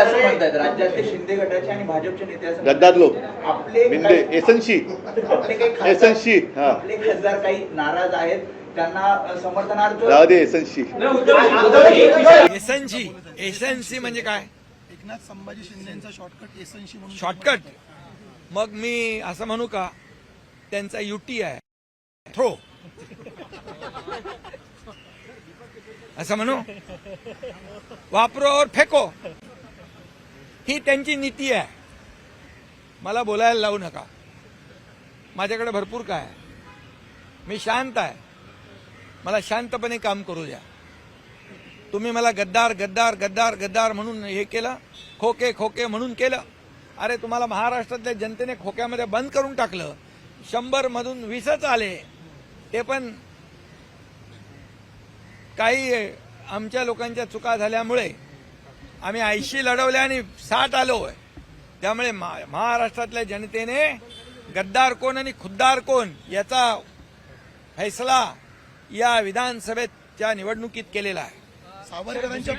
असं म्हणतायत राज्यातले शिंदे गटाचे आणि भाजपचे नेते असं गद्दार लोक. म्हणतायत. आपले बिंदे काही- एसनशी आपले काही खासदार- एसनशी हा. आपले खासदार काही नाराज आहेत त्यांना अ, समर्थनार्थ राहू दे एसनशी एसएनसी एसएनसी म्हणजे काय? एकनाथ संभाजी शिंदेचा शॉर्टकट एसएनशी म्हणून शॉर्टकट मग मी असं म्हणू का? त्यांचा युटी आहे. थ्रो. असं म्हणू? वापरो और फेको. ही त्यांची नीती आहे. मला बोलायला लावू नका. माझ्याकडे भरपूर काय आहे. मी शांत आहे. मला शांतपणे काम करू द्या. तुम्ही मला गद्दार गद्दार गद्दार गद्दार म्हणून हे केलं खोके खोके म्हणून केलं. अरे तुम्हाला महाराष्ट्रातल्या जनतेने खोक्यामध्ये बंद करून टाकलं. शंभर मधून वीसच आले. ते पण काही आमच्या लोकांच्या चुका झाल्यामुळे आम्ही ऐंशी लढवले आणि साठ आलो आहे त्यामुळे मा- महाराष्ट्रातल्या जनतेने गद्दार कोण आणि खुद्दार कोण याचा फैसला या विधानसभेच्या निवडणुकीत केलेला आहे. सावरकरांच्या